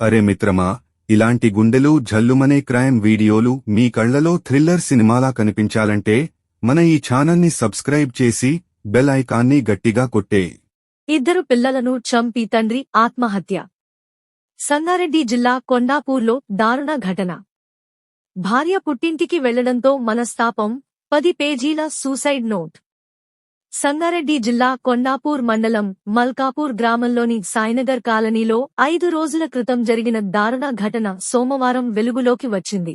అరే మిత్రమా ఇలాంటి గుండెలు జల్లుమనే క్రైమ్ వీడియోలు మీ కళ్ళలో థ్రిల్లర్ సినిమాలా కనిపించాలంటే మన ఈ ఛానల్ని సబ్స్క్రైబ్ చేసి బెల్ ఐకాన్ని గట్టిగా కొట్టే. ఇద్దరు పిల్లలను చంపి తండ్రి ఆత్మహత్య. సంగారెడ్డి జిల్లా కొండాపూర్లో దారుణ ఘటన. భార్య పుట్టింటికి వెళ్ళడంతో మనస్తాపం పది పేజీల సూసైడ్ నోట్. సంగారెడ్డి జిల్లా కొండాపూర్ మండలం మల్కాపూర్ గ్రామంలోని సాయినగర్ కాలనీలో ఐదు రోజుల క్రితం జరిగిన దారుణ ఘటన సోమవారం వెలుగులోకి వచ్చింది.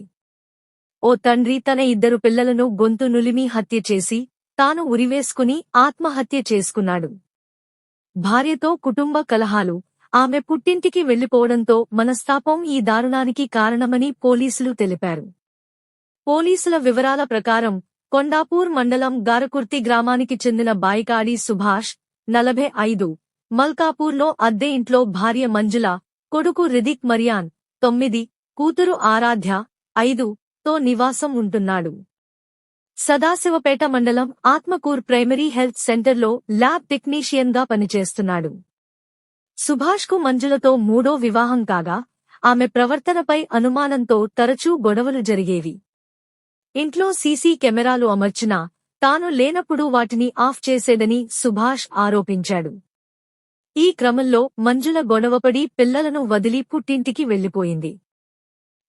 ఓ తండ్రి తన ఇద్దరు పిల్లలను గొంతు నులిమి హత్య చేసి తాను ఉరివేసుకుని ఆత్మహత్య చేసుకున్నాడు. భార్యతో కుటుంబ కలహాలు ఆమె పుట్టింటికి వెళ్ళిపోవడంతో మనస్తాపం ఈ దారుణానికి కారణమని పోలీసులు తెలిపారు. పోలీసుల వివరాల ప్రకారం కొండాపూర్ మండలం గారకుర్తి గ్రామానికి చెందిన బాయికాడి సుభాష్ నలభై ఐదు మల్కాపూర్లో అద్దె ఇంట్లో భార్య మంజుల కొడుకు రిదిక్ మరియాన్ తొమ్మిది కూతురు ఆరాధ్య ఐదు తో నివాసం ఉంటున్నాడు. సదాశివపేట మండలం ఆత్మకూర్ ప్రైమరీ హెల్త్ సెంటర్లో ల్యాబ్ టెక్నీషియన్గా పనిచేస్తున్నాడు. సుభాష్కు మంజులతో మూడో వివాహం కాగా ఆమె ప్రవర్తనపై అనుమానంతో తరచూ గొడవలు జరిగేవి. ఇంట్లో సీసీ కెమెరాలు అమర్చినా తాను లేనప్పుడు వాటిని ఆఫ్ చేసేదని సుభాష్ ఆరోపించాడు. ఈ క్రమంలో మంజుల గొడవపడి పిల్లలను వదిలి పుట్టింటికి వెళ్ళిపోయింది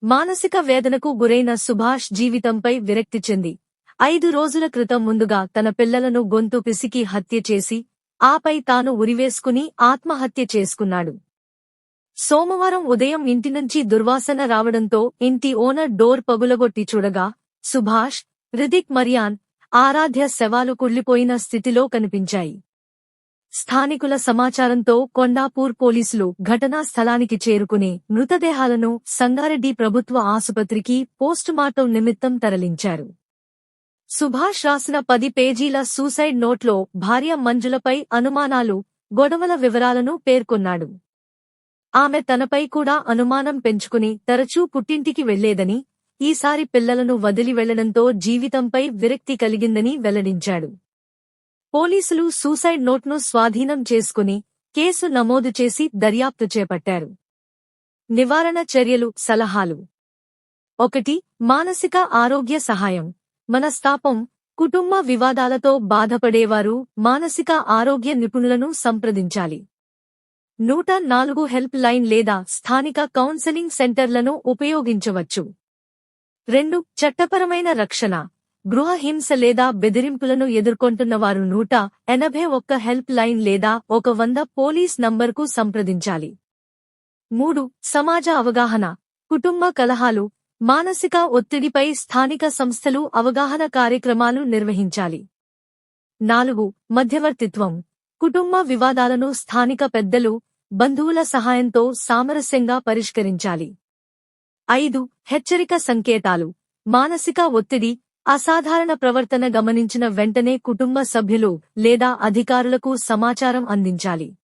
మానసిక వేదనకు గురైన సుభాష్ జీవితంపై విరక్తి చెంది. ఐదు రోజుల క్రితం ముందుగా తన పిల్లలను గొంతు పిసికి హత్య చేసి ఆపై తాను ఉరివేసుకుని ఆత్మహత్య చేసుకున్నాడు. సోమవారం ఉదయం ఇంటి నుంచి దుర్వాసన రావడంతో ఇంటి ఓనర్ డోర్ పగులగొట్టి చూడగా సుభాష్ రిదిక్ మరియాన్ ఆరాధ్య శవాలు కుళ్ళిపోయిన స్థితిలో కనిపించాయి. స్థానికుల సమాచారంతో కొండాపూర్ పోలీసులు ఘటనా స్థలానికి చేరుకుని మృతదేహాలను సంగారెడ్డి ప్రభుత్వ ఆసుపత్రికి పోస్టుమార్టం నిమిత్తం తరలించారు. సుభాష్ రాసిన పది పేజీల సూసైడ్ నోట్లో భార్య మంజులపై అనుమానాలు గొడవల వివరాలను పేర్కొన్నాడు. ఆమె తనపై కూడా అనుమానం పెంచుకుని తరచూ పుట్టింటికి వెళ్ళేదని ఈసారి పిల్లలను వదిలి వెళ్ళడంతో జీవితంపై విరక్తి కలిగిందని వెల్లడించాడు. పోలీసులు సూసైడ్ నోట్ను స్వాధీనం చేసుకుని కేసు నమోదు చేసి దర్యాప్తు చేపట్టారు. నివారణ చర్యలు సలహాలు. ఒకటి మానసిక ఆరోగ్య సహాయం. మనస్తాపం కుటుంబ వివాదాలతో బాధపడేవారు మానసిక ఆరోగ్య నిపుణులను సంప్రదించాలి. నూట నాలుగు హెల్ప్ లైన్ లేదా స్థానిక కౌన్సెలింగ్ సెంటర్లను ఉపయోగించవచ్చు. రెండు చట్టపరమైన రక్షణ. గృహ హింస లేదా బెదిరింపులను ఎదుర్కొంటున్న వారు నూట ఎనభై ఒక్క హెల్ప్ లైన్ లేదా ఒక వంద పోలీస్ నంబర్కు సంప్రదించాలి. మూడు సమాజ అవగాహన. కుటుంబ కలహాలు. మానసిక ఒత్తిడిపై స్థానిక సంస్థలు అవగాహన కార్యక్రమాలు నిర్వహించాలి. నాలుగు మధ్యవర్తిత్వం. కుటుంబ వివాదాలను స్థానిక పెద్దలు బంధువుల సహాయంతో సామరస్యంగా పరిష్కరించాలి. ఐదు హెచ్చరిక సంకేతాలు. మానసిక ఒత్తిడి అసాధారణ ప్రవర్తన గమనించిన వెంటనే కుటుంబ సభ్యులు లేదా అధికారులకు సమాచారం అందించాలి.